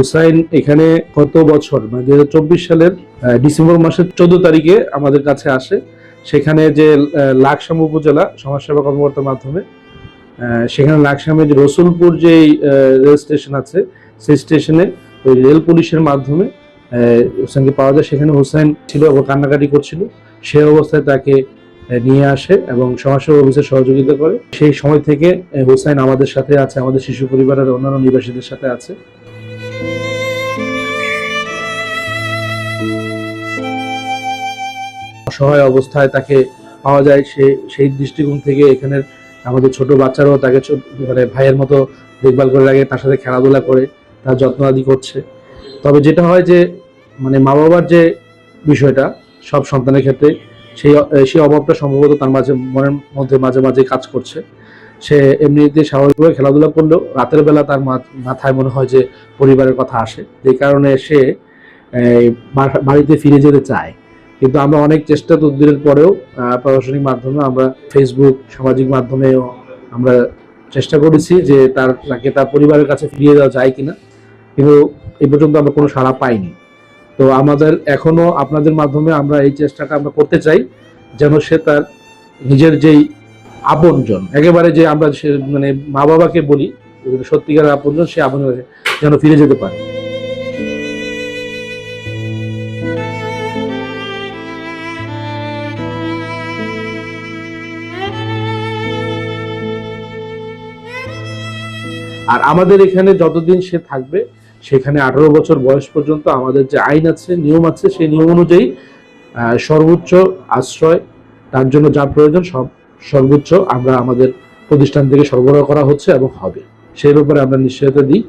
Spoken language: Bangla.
হুসাইন এখানে গত বছর? মানে চব্বিশ সালের ডিসেম্বর মাসের চোদ্দ তারিখে আমাদের কাছে আসে। সেখানে যে লাকসাম উপজেলা সমাজসেবা কর্মকর্তার মাধ্যমে সেখানে লাকসামে যে রসুলপুর যে রেল স্টেশন আছে, সেই স্টেশনে ওই রেল পুলিশের মাধ্যমে হুসাইনকে পাওয়া যায়। সেখানে হুসাইন ছিল এবং কান্নাকাটি করছিল। সে অবস্থায় তাকে নিয়ে আসে এবং সমাজসেবা অফিসে সহযোগিতা করে। সেই সময় থেকে হুসাইন আমাদের সাথে আছে, আমাদের শিশু পরিবারের অন্যান্য নিবাসীদের সাথে আছে। অসহায় অবস্থায় তাকে পাওয়া যায়, সে, সেই দৃষ্টিকোণ থেকে এখানের আমাদের ছোট বাচ্চারাও তাকে মানে ভাইয়ের মতো দেখভাল করে রাখে, তার সাথে খেলাধুলা করে, তার যত্ন আদি করছে। তবে যেটা হয় যে মানে মা বাবার যে বিষয়টা, সব সন্তানের ক্ষেত্রে, সেই সেই অভাবটা সম্ভবত তার মাঝে, মনের মধ্যে মাঝে মাঝে কাজ করছে। সে এমনিতে স্বাভাবিকভাবে খেলাধুলা করলেও রাতের বেলা তার মাথায় মনে হয় যে পরিবারের কথা আসে। যে কারণে সে বাড়িতে ফিরে যেতে চায়। কিন্তু আমরা অনেক চেষ্টা তদবিরের পরেও প্রশাসনিক মাধ্যমে আমরা ফেসবুক সামাজিক মাধ্যমেও আমরা চেষ্টা করেছি যে তার, তাকে তার পরিবারের কাছে ফিরিয়ে দেওয়া যায় কিনা। কিন্তু এই পর্যন্ত আমরা কোনো সাড়া পাইনি। তো আমাদের এখনও আপনাদের মাধ্যমে আমরা এই চেষ্টাটা আমরা করতে চাই যেন সে তার নিজের যেই আপনজন, একেবারে যে আমরা সে মানে মা বাবাকে বলি, সত্যিকারের আপনজন, সে আপন যেন ফিরে যেতে পারে। আর আমাদের এখানে যতদিন সে থাকবে, সেখানে আঠারো বছর বয়স পর্যন্ত আমাদের যে আইন আছে, নিয়ম আছে, সেই নিয়ম অনুযায়ী সর্বোচ্চ আশ্রয়, তার জন্য যা প্রয়োজন সব সর্বোচ্চ আমরা আমাদের প্রতিষ্ঠান থেকে সরবরাহ করা হচ্ছে এবং হবে। সেই ব্যাপারে আমরা নিশ্চয়তা দিই।